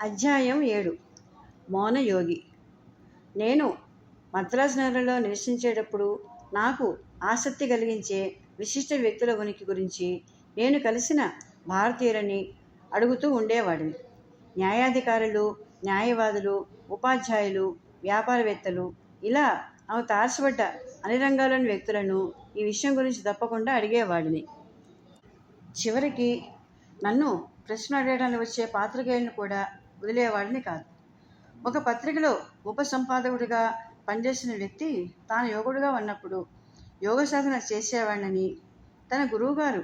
అధ్యాయం ఏడు. మౌనయోగి నేను మద్రాసు నగరంలో నివసించేటప్పుడు నాకు ఆసక్తి కలిగించే విశిష్ట వ్యక్తుల ఉనికి గురించి నేను కలిసిన భారతీయులని అడుగుతూ ఉండేవాడిని. న్యాయాధికారులు న్యాయవాదులు ఉపాధ్యాయులు వ్యాపారవేత్తలు ఇలా ఆమె తారసపడ్డ అన్ని రంగాల్లోని వ్యక్తులను ఈ విషయం గురించి తప్పకుండా అడిగేవాడిని. చివరికి నన్ను ప్రశ్న అడగడానికి వచ్చే పాత్రికేయులను కూడా వదిలేవాడిని కాదు. ఒక పత్రికలో ఉపసంపాదకుడిగా పనిచేసిన వ్యక్తి తాను యోగుడుగా ఉన్నప్పుడు యోగ సాధన చేసేవాడినని తన గురువుగారు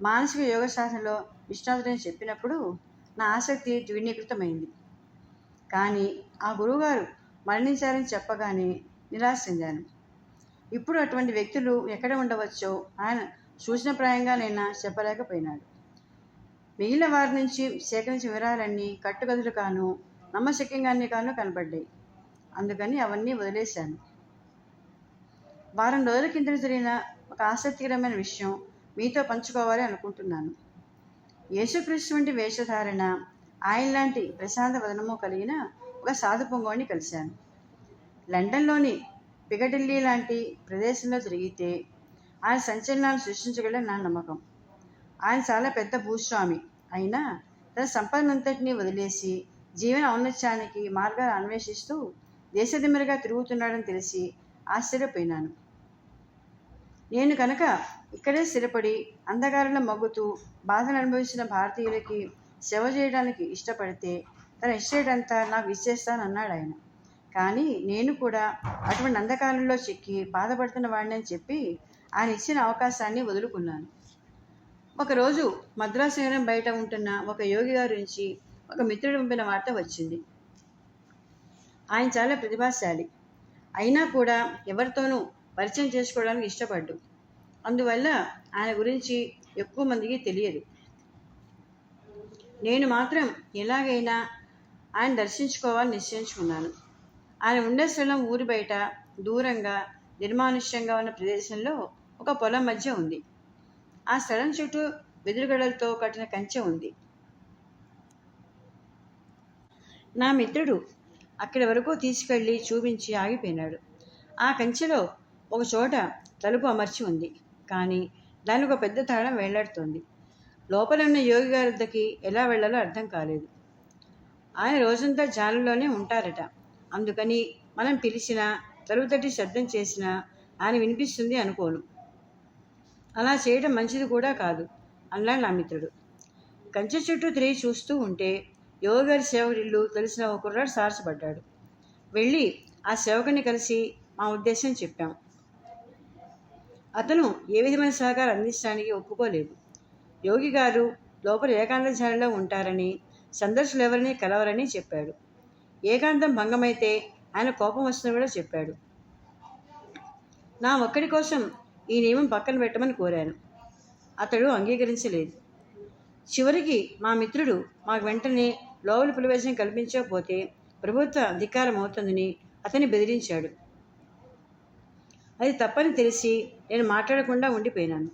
మానసిక యోగ సాధనలో నిష్ణాతుడని చెప్పినప్పుడు నా ఆసక్తి ద్వినీకృతమైంది కానీ ఆ గురువుగారు మరణించారని చెప్పగానే నిరాశ చెందాను. ఇప్పుడు అటువంటి వ్యక్తులు ఎక్కడ ఉండవచ్చో ఆయన సూచనప్రాయంగా నేను చెప్పలేకపోయినాడు. మిగిలిన వారి నుంచి సేకరించిన వివరాలన్నీ కట్టుకథలు కాను నమ్మశక్యంగాన్ని కాను కనబడ్డాయి. అందుకని అవన్నీ వదిలేశాను. వారం రోజుల కిందట జరిగిన ఒక ఆసక్తికరమైన విషయం మీతో పంచుకోవాలి అనుకుంటున్నాను. యేసుక్రీస్తు వంటి వేషధారణ ఆయన లాంటి ప్రశాంత వదనము కలిగిన ఒక సాధు పొంగోని కలిశాను. లండన్లోని పిగడిల్లీ లాంటి ప్రదేశంలో తిరిగితే ఆయన సంచలనాలు సృష్టించగల నా నమ్మకం. ఆయన చాలా పెద్ద భూస్వామి. అయినా తన సంపదనంతటినీ వదిలేసి జీవన ఔన్నత్యానికి మార్గాలు అన్వేషిస్తూ దేశదిమ్మరిగా తిరుగుతున్నాడని తెలిసి ఆశ్చర్యపోయినాను. నేను కనుక ఇక్కడే స్థిరపడి అంధకారంలో మగ్గుతూ బాధను అనుభవించిన భారతీయులకి సేవ చేయడానికి ఇష్టపడితే తన ఇష్టేటంతా నాకు ఇచ్చేస్తానన్నాడు ఆయన. కానీ నేను కూడా అటువంటి అంధకారంలో చిక్కి బాధపడుతున్న వాడిని అని చెప్పి ఆయన ఇచ్చిన అవకాశాన్ని వదులుకున్నాను. ఒకరోజు మద్రాసు నగరం బయట ఉంటున్న ఒక యోగి గారి నుంచి ఒక మిత్రుడు పంపిన వార్త వచ్చింది. ఆయన చాలా ప్రతిభాశాలి. అయినా కూడా ఎవరితోనూ పరిచయం చేసుకోవడానికి ఇష్టపడ్డు. అందువల్ల ఆయన గురించి ఎక్కువ మందికి తెలియదు. నేను మాత్రం ఎలాగైనా ఆయన దర్శించుకోవాలని నిశ్చయించుకున్నాను. ఆయన ఉండే స్థలం ఊరి బయట దూరంగా నిర్మానుష్యంగా ఉన్న ప్రదేశంలో ఒక పొలం మధ్య ఉంది. ఆ స్థలం చుట్టూ వెదురుగడలతో కట్టిన కంచె ఉంది. నా మిత్రుడు అక్కడి వరకు తీసుకెళ్ళి చూపించి ఆగిపోయినాడు. ఆ కంచెలో ఒక చోట తలుపు అమర్చి ఉంది. కానీ దాని ఒక పెద్ద తాళం వేలాడుతోంది. లోపల ఉన్న యోగి గారి వద్దకి ఎలా వెళ్ళాలో అర్థం కాలేదు. ఆయన రోజంతా జాలలోనే ఉంటారట. అందుకని మనం పిలిచినా తలుపు తట్టి శబ్దం చేసినా ఆయన వినిపిస్తుంది అనుకోను. అలా చేయడం మంచిది కూడా కాదు అన్నాడు నా మిత్రుడు. కంచె చుట్టూ తిరిగి చూస్తూ ఉంటే యోగారి సేవకుడిల్లు తెలిసిన ఒక కుర్రాడు సారసపడ్డాడు. వెళ్ళి ఆ సేవకుని కలిసి మా ఉద్దేశం చెప్పాం. అతను ఏ విధమైన సహకారం అందించడానికి ఒప్పుకోలేదు. యోగి గారు లోపల ఏకాంత ధ్యానంలో ఉంటారని సందర్శులు ఎవరిని కలవరని చెప్పాడు. ఏకాంతం భంగమైతే ఆయన కోపం వస్తుందని కూడా చెప్పాడు. నా ఒక్కడి కోసం ఈ నియమం పక్కన పెట్టమని కోరాను. అతడు అంగీకరించలేదు. చివరికి మా మిత్రుడు మాకు వెంటనే లోపలి ప్రవేశం కల్పించకపోతే ప్రభుత్వ అధికారం అవుతుందని అతన్ని బెదిరించాడు. అది తప్పని తెలిసి నేను మాట్లాడకుండా ఉండిపోయినాను.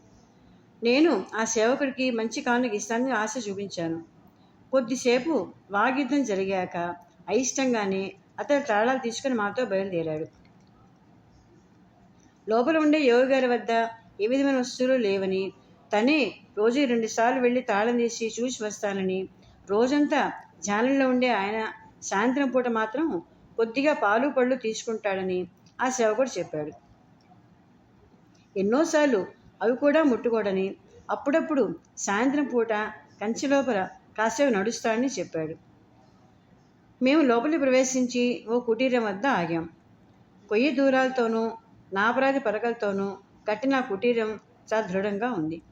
నేను ఆ సేవకుడికి మంచి కానుక ఇస్తానని ఆశ చూపించాను. కొద్దిసేపు వాగ్యుద్ధం జరిగాక అయిష్టంగానే అతను తాళాలు తీసుకుని మాతో బయలుదేరాడు. లోపల ఉండే యోగి గారి వద్ద ఏ విధమైన వస్తువులు లేవని తనే రోజు రెండుసార్లు వెళ్ళి తాళం తీసి చూసి వస్తానని రోజంతా ధ్యానంలో ఉండే ఆయన సాయంత్రం పూట మాత్రం కొద్దిగా పాలు పళ్ళు తీసుకుంటాడని ఆ సేవకుడు చెప్పాడు. ఎన్నోసార్లు అవి కూడా ముట్టుకోడని అప్పుడప్పుడు సాయంత్రం పూట కంచె లోపల కాసేపు నడుస్తాడని చెప్పాడు. మేము లోపలికి ప్రవేశించి ఓ కుటీరం వద్ద ఆగాం. కొయ్యి దూరాలతోనూ నాపరాధి పరకలతోనూ కట్టిన కుటీరం చాలా దృఢంగా ఉంది.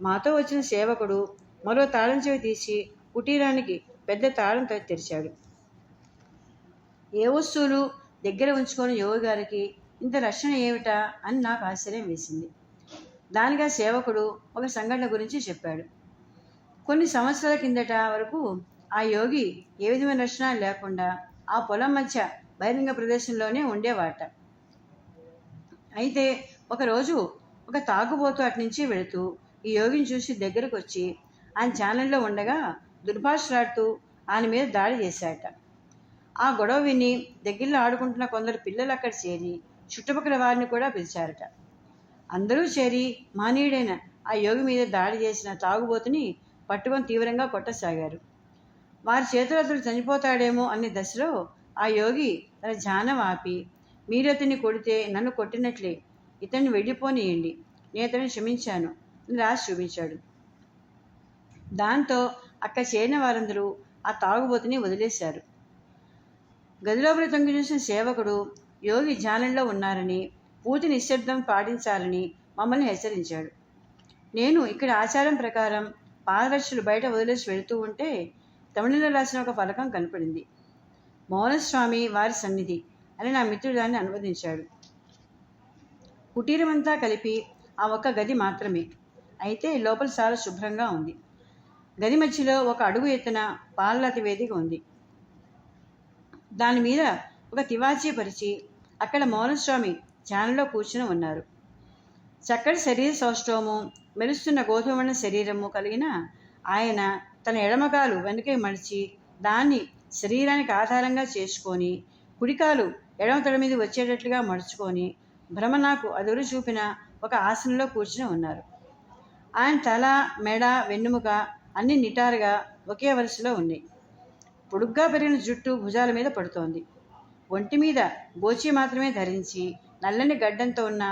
మాతో వచ్చిన సేవకుడు మరో తాళం చెవి తీసి కుటీరానికి పెద్ద తాళంతో తెరిచాడు. ఏ వస్తువులు దగ్గర ఉంచుకొని యోగి గారికి ఇంత రక్షణ ఏమిటా అని నాకు ఆశ్చర్యం వేసింది. దానిగా సేవకుడు ఒక సంఘటన గురించి చెప్పాడు. కొన్ని సంవత్సరాల కిందట వరకు ఆ యోగి ఏ విధమైన రక్షణ లేకుండా ఆ పొలం మధ్య బహిరంగ ప్రదేశంలోనే ఉండేవాట. అయితే ఒకరోజు ఒక తాగుబోతు అటు నుంచి వెళుతూ ఈ యోగిని చూసి దగ్గరకు వచ్చి ఆయన ఛానల్లో ఉండగా దుర్భాషలాడుతూ ఆయన మీద దాడి చేశాట ఆ గొడవ విని దగ్గరలో ఆడుకుంటున్న కొందరు పిల్లలు అక్కడ చేరి చుట్టుపక్కల వారిని కూడా పిలిచారట. అందరూ చేరి మానీయుడైన ఆ యోగి మీద దాడి చేసిన తాగుబోతుని పట్టుకొని తీవ్రంగా కొట్టసాగారు. వారి చేతులు అతడు చనిపోతాడేమో అనే దశలో ఆ యోగి తన ధ్యానం ఆపి మీరు అతన్ని కొడితే నన్ను కొట్టినట్లే. ఇతన్ని వెళ్ళిపోనియండి. నేను అతన్ని క్షమించాను. అని రాసి చూపించాడు. దాంతో అక్కడ చేరిన వారందరూ ఆ తాగుబోతుని వదిలేశారు. గదిలోపల తొంగి చూసిన సేవకుడు యోగి ధ్యానంలో ఉన్నారని పూర్తి నిశ్శబ్దం పాటించాలని మమ్మల్ని హెచ్చరించాడు. నేను ఇక్కడ ఆచారం ప్రకారం పాదరక్షలు బయట వదిలేసి వెళుతూ ఉంటే తమిళంలో రాసిన ఒక ఫలకం కనపడింది. మౌనస్వామి వారి సన్నిధి. అని నా మిత్రుడు దాన్ని అనువదించాడు. కుటీరమంతా కలిపి ఆ ఒక్క గది మాత్రమే. అయితే లోపల చాలా శుభ్రంగా ఉంది. గది మధ్యలో ఒక అడుగు ఎత్తున పాలతి వేదిక ఉంది. దాని మీద ఒక తివాచీ పరిచి అక్కడ మౌనస్వామి ధ్యానంలో కూర్చుని ఉన్నారు. చక్కటి శరీర సౌష్ఠవము మెరుస్తున్న గోధుమ శరీరము కలిగిన ఆయన తన ఎడమకాలు వెనుకే మడిచి దాన్ని శరీరానికి ఆధారంగా చేసుకొని కుడికాలు ఎడమ తొడ మీద వచ్చేటట్లుగా మడుచుకొని భ్రమ నాకు అదురు చూపిన ఒక ఆసనంలో కూర్చుని ఉన్నారు. ఆయన తల మెడ వెన్నుముక అన్ని నిటారుగా ఒకే వరుసలో ఉన్నాయి. పొడుగ్గా పెరిగిన జుట్టు భుజాల మీద పడుతోంది. ఒంటి మీద గోచి మాత్రమే ధరించి నల్లని గడ్డంతో ఉన్న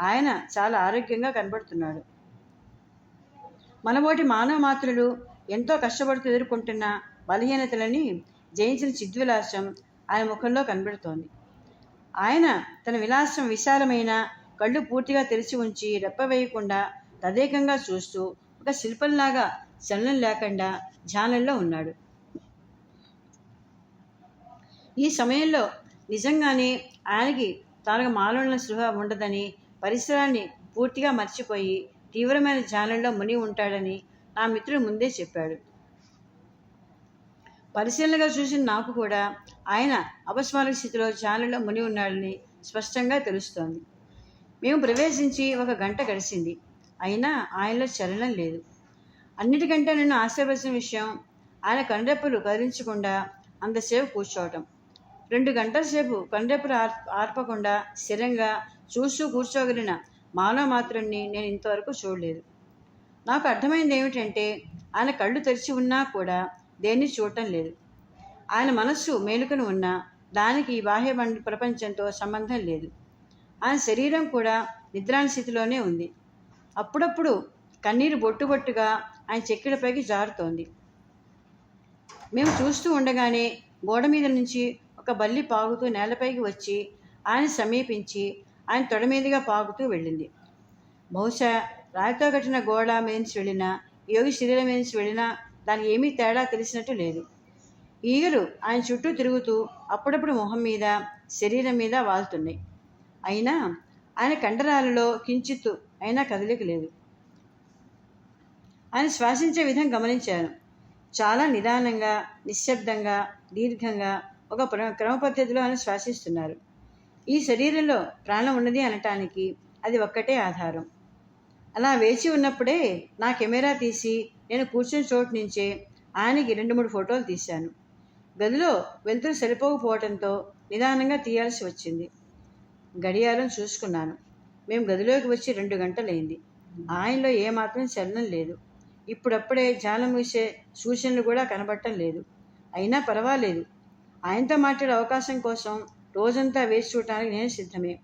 ఆయన చాలా ఆరోగ్యంగా కనబడుతున్నాడు. మనబోటి మానవ మాత్రులు ఎంతో కష్టపడుతూ ఎదుర్కొంటున్న బలహీనతలని జయించిన చిద్విలాసం ఆయన ముఖంలో కనబడుతోంది. ఆయన తన విలాసం విశాలమైన కళ్ళు పూర్తిగా తెరిచి ఉంచి రెప్పవేయకుండా తదేకంగా చూస్తూ ఒక శిల్పంలాగా చలనం లేకుండా ధ్యానంలో ఉన్నాడు. ఈ సమయంలో నిజంగానే ఆయనకి తానుగా మాలోన సృహ ఉండదని పరిసరాన్ని పూర్తిగా మర్చిపోయి తీవ్రమైన ధ్యానంలో ముని ఉంటాడని నా మిత్రుడు ముందే చెప్పాడు. పరిశీలనగా చూసిన నాకు కూడా ఆయన అపస్మారక స్థితిలో ఛానల్లో ముని ఉన్నాడని స్పష్టంగా తెలుస్తోంది. మేము ప్రవేశించి ఒక గంట గడిచింది. అయినా ఆయనలో చలనం లేదు. అన్నిటికంటే నన్ను ఆశ్చర్యపరిచిన విషయం ఆయన కండ్రెప్పులు కదిలించకుండా అంతసేపు కూర్చోవటం. రెండు గంటల సేపు కండ్రెప్పులు ఆర్ ఆర్పకుండా స్థిరంగా చూస్తూ కూర్చోగలిగిన మానవ మాత్రుణ్ణి నేను ఇంతవరకు చూడలేదు. నాకు అర్థమైంది ఏమిటంటే ఆయన కళ్ళు తెరిచి ఉన్నా కూడా దేన్ని చూడటం లేదు. ఆయన మనస్సు మేలుకొని ఉన్నా దానికి ఈ బాహ్య ప్రపంచంతో సంబంధం లేదు. ఆయన శరీరం కూడా నిద్రాని స్థితిలోనే ఉంది. అప్పుడప్పుడు కన్నీరు బొట్టుబొట్టుగా ఆయన చెక్కిడపైకి జారుతోంది. మేము చూస్తూ ఉండగానే గోడ మీద నుంచి ఒక బల్లి పాగుతూ నేలపైకి వచ్చి ఆయన సమీపించి ఆయన తొడ మీదుగా పాగుతూ వెళ్ళింది. బహుశా రాయితో కట్టిన గోడ మీద నుంచి వెళ్ళినా యోగి శరీరం మీద నుంచి వెళ్ళినా దాని ఏమీ తేడా తెలిసినట్టు లేదు. ఈగలు ఆయన చుట్టూ తిరుగుతూ అప్పుడప్పుడు మొహం మీద శరీరం మీద వాలుతున్నాయి అయినా ఆయన కండరాలలో కించిత్తు అయినా కదలిక లేదు. ఆయన శ్వాసించే విధం గమనించాను చాలా నిదానంగా నిశ్శబ్దంగా దీర్ఘంగా ఒక క్రమ పద్ధతిలో ఆయన శ్వాసిస్తున్నారు. ఈ శరీరంలో ప్రాణం ఉన్నది అనటానికి అది ఒక్కటే ఆధారం. అలా వేచి ఉన్నప్పుడే నా కెమెరా తీసి నేను కూర్చుని చోటు నుంచే ఆయనకి రెండు మూడు ఫోటోలు తీశాను. గదిలో వెలుతురు సరిపోకపోవడంతో నిదానంగా తీయాల్సి వచ్చింది. గడియారం చూసుకున్నాను. మేము గదిలోకి వచ్చి రెండు గంటలైంది. ఆయనలో ఏమాత్రం చలనం లేదు. ఇప్పుడప్పుడే జాలం వేసే సూచనలు కూడా కనబడటం లేదు. అయినా పర్వాలేదు. ఆయనతో మాట్లాడే అవకాశం కోసం రోజంతా వేచి చూడటానికి నేను సిద్ధమే.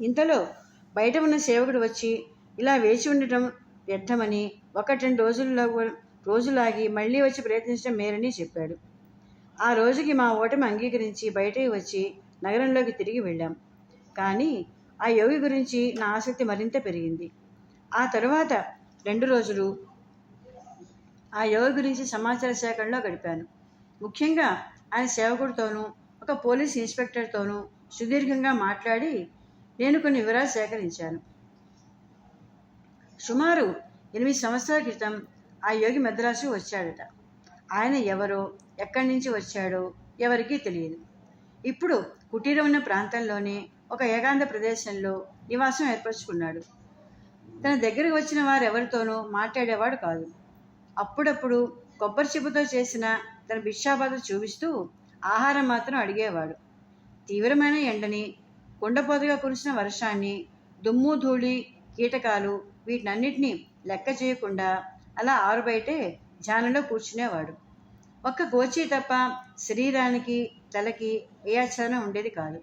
ఇంతలో బయట ఉన్న సేవకుడు వచ్చి ఇలా వేచి ఉండటం వ్యర్థమని ఒకటి రెండు రోజుల్లో రోజులాగి మళ్ళీ వచ్చి ప్రయత్నించడం మేరని చెప్పాడు. ఆ రోజుకి మా ఓటమి అంగీకరించి బయటకు వచ్చి నగరంలోకి తిరిగి వెళ్ళాం. కానీ ఆ యోగి గురించి నా ఆసక్తి మరింత పెరిగింది. ఆ తరువాత రెండు రోజులు ఆ యోగి గురించి సమాచార సేకరణలో గడిపాను. ముఖ్యంగా ఆయన సేవకుడితోనూ ఒక పోలీస్ ఇన్స్పెక్టర్తోనూ సుదీర్ఘంగా మాట్లాడి నేను కొన్ని వివరాలు సేకరించాను. సుమారు ఎనిమిది సంవత్సరాల క్రితం ఆ యోగి మద్రాసు వచ్చాడట. ఆయన ఎవరో ఎక్కడి నుంచి వచ్చాడో ఎవరికీ తెలియదు. ఇప్పుడు కుటీరం ఉన్న ప్రాంతంలోనే ఒక ఏకాంత ప్రదేశంలో నివాసం ఏర్పరచుకున్నాడు. తన దగ్గరకు వచ్చిన వారు ఎవరితోనూ మాట్లాడేవాడు కాదు. అప్పుడప్పుడు కొబ్బరి చెప్పుతో చేసిన తన భిక్షాబాధ చూపిస్తూ ఆహారం మాత్రం అడిగేవాడు. తీవ్రమైన ఎండని కొండపోతగా కురిసిన వర్షాన్ని దుమ్ము ధూళి కీటకాలు వీటినన్నిటినీ లెక్క చేయకుండా అలా ఆరుబయటే ధ్యానంలో కూర్చునేవాడు. ఒక్క గోచి తప్ప శరీరానికి తలకి ఏ ఆచరణ ఉండేది కాదు.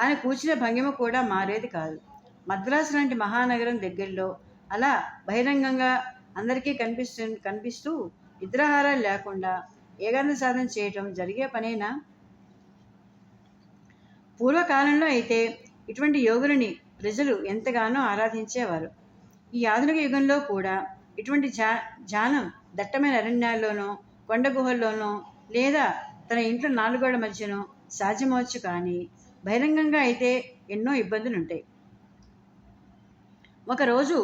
ఆయన కూర్చునే భంగిమ కూడా మారేది కాదు. మద్రాసు లాంటి మహానగరం దగ్గరలో అలా బహిరంగంగా అందరికీ కనిపిస్తు కనిపిస్తూ నిద్రాహారాలు లేకుండా ఏకాంత సాధన చేయటం జరిగే పనేనా? పూర్వకాలంలో అయితే ఇటువంటి యోగులని ప్రజలు ఎంతగానో ఆరాధించేవారు. ఈ ఆధునిక యుగంలో కూడా ఇటువంటి జా ధ్యానం దట్టమైన అరణ్యాల్లోనో కొండ గుహల్లోనో లేదా తన ఇంట్లో నాలుగోళ్ళ మధ్యనో సాధ్యమవచ్చు కానీ బహిరంగంగా అయితే ఎన్నో ఇబ్బందులు ఉంటాయి ఒకరోజు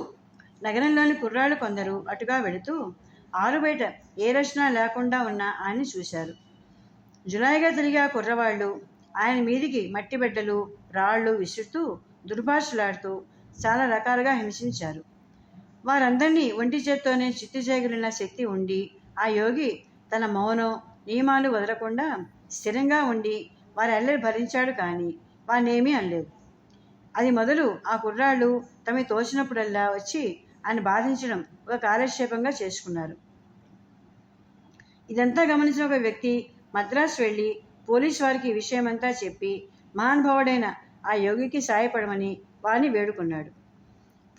నగరంలోని కుర్రాళ్ళు కొందరు అటుగా వెళుతూ ఆరు బయట ఏ రచన లేకుండా ఉన్న ఆయన్ని చూశారు. జులాయిగా తిరిగి ఆ కుర్రవాళ్ళు ఆయన మీదికి మట్టి బిడ్డలు రాళ్ళు విసురుతూ దుర్భాషలాడుతూ చాలా రకాలుగా హింసించారు. వారందరినీ ఒంటి చేత్తోనే చిత్తు చేయగలిగిన శక్తి ఉండి ఆ యోగి తన మౌనం నియమాలు వదలకుండా స్థిరంగా ఉండి వారి అల్లరి భరించాడు కానీ వారినేమీ అనలేదు. అది మొదలు ఆ కుర్రాళ్ళు తమకి తోచినప్పుడల్లా వచ్చి ఆయన బాధించడం ఒక కాలక్షేపంగా చేసుకున్నారు. ఇదంతా గమనించిన ఒక వ్యక్తి మద్రాసు వెళ్ళి పోలీస్ వారికి ఈ విషయమంతా చెప్పి మహానుభావుడైన ఆ యోగికి సాయపడమని వారిని వేడుకున్నాడు.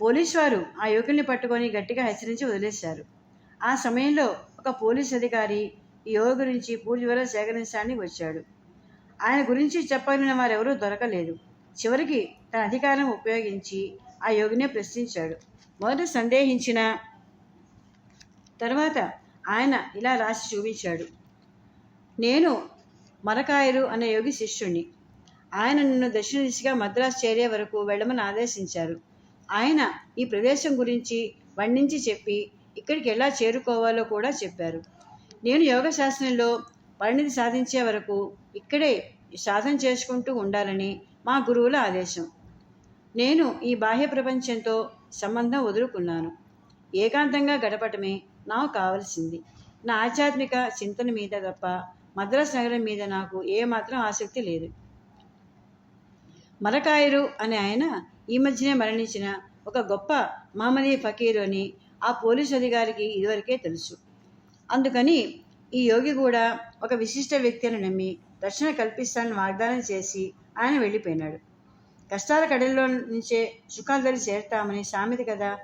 పోలీస్ వారు ఆ యువకుల్ని పట్టుకొని గట్టిగా హెచ్చరించి వదిలేశారు. ఆ సమయంలో ఒక పోలీస్ అధికారి ఈ యువ గురించి పూర్తి వివరాలు సేకరించడానికి వచ్చాడు. ఆయన గురించి చెప్పగలిగిన వారెవరూ దొరకలేదు. చివరికి తన అధికారం ఉపయోగించి ఆ యోగినే ప్రశ్నించాడు. మొదట సందేహించిన తర్వాత ఆయన ఇలా రాసి చూపించాడు. నేను మరకాయరు అనే యోగి శిష్యుణ్ణి. ఆయన నన్ను దక్షిణ దిశగా మద్రాసు చేరే వరకు వెళ్ళమని ఆదేశించారు. ఆయన ఈ ప్రదేశం గురించి వర్ణించి చెప్పి ఇక్కడికి ఎలా చేరుకోవాలో కూడా చెప్పారు. నేను యోగ శాస్త్రంలో పరిణితి సాధించే వరకు ఇక్కడే సాధన చేసుకుంటూ ఉండాలని మా గురువుల ఆదేశం. నేను ఈ బాహ్య ప్రపంచంతో సంబంధం వదులుకున్నాను. ఏకాంతంగా గడపటమే నాకు కావలసింది. నా ఆధ్యాత్మిక చింతన మీద తప్ప మద్రాసు నగరం మీద నాకు ఏమాత్రం ఆసక్తి లేదు. మరకాయరు అనే ఆయన ఈ మధ్యనే మరణించిన ఒక గొప్ప మహమ్మదీ ఫకీరు అని ఆ పోలీసు అధికారికి ఇదివరకే తెలుసు. అందుకని ఈ యోగి కూడా ఒక విశిష్ట వ్యక్తి అని నమ్మి రక్షణ కల్పిస్తానని వాగ్దానం చేసి ఆయన వెళ్ళిపోయినాడు. కష్టాల కడల్లో నుంచే సుఖాలు ధరి చేరుతామని సామెత కదా.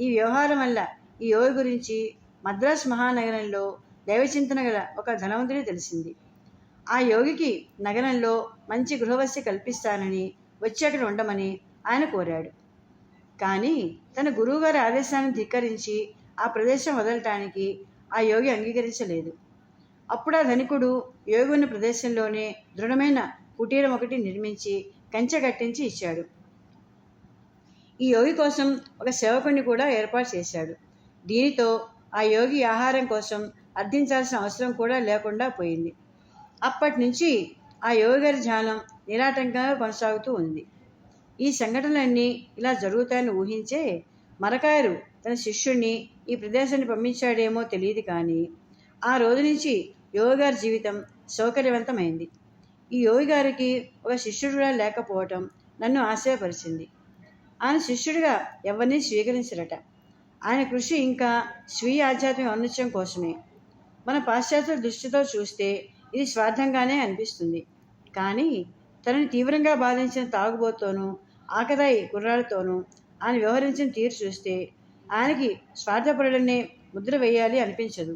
ఈ వ్యవహారం వల్ల ఈ యోగి గురించి మద్రాస్ మహానగరంలో దైవచింతన గల ఒక ధనవంతుడి తెలిసింది. ఆ యోగికి నగరంలో మంచి గృహవస్య కల్పిస్తానని వచ్చి అక్కడ ఉండమని ఆయన కోరాడు. కానీ తన గురువుగారి ఆదేశాన్ని ధిక్కరించి ఆ ప్రదేశం వదలటానికి ఆ యోగి అంగీకరించలేదు. అప్పుడు ఆ ధనికుడు యోగి ఉన్న ప్రదేశంలోనే దృఢమైన కుటీరం ఒకటి నిర్మించి కంచె కట్టించి ఇచ్చాడు. ఈ యోగి కోసం ఒక సేవకుడిని కూడా ఏర్పాటు చేశాడు. దీనితో ఆ యోగి ఆహారం కోసం అర్థించాల్సిన అవసరం కూడా లేకుండా పోయింది. అప్పటి నుంచి ఆ యోగి గారి ధ్యానం నిరాటంకంగా కొనసాగుతూ ఉంది. ఈ సంఘటనలన్నీ ఇలా జరుగుతాయని ఊహించే మరకాయరు తన శిష్యుణ్ణి ఈ ప్రదేశాన్ని పంపించాడేమో తెలియదు కానీ ఆ రోజు నుంచి యోగిగారి జీవితం సౌకర్యవంతమైంది. ఈ యోగి గారికి ఒక శిష్యుడు కూడా లేకపోవటం నన్ను ఆశ్చర్యపరిచింది. ఆయన శిష్యుడిగా ఎవరిని స్వీకరించరట. ఆయన కృషి ఇంకా స్వీయ ఆధ్యాత్మిక ఔన్నత్యం కోసమే. మన పాశ్చాత్య దృష్టితో చూస్తే ఇది స్వార్థంగానే అనిపిస్తుంది. కానీ తనని తీవ్రంగా బాధించిన తాగుబోతోనూ ఆకదాయి గుర్రాలతోనూ ఆయన వ్యవహరించిన తీరు చూస్తే ఆయనకి స్వార్థపరుడనే ముద్ర వేయాలి అనిపించదు.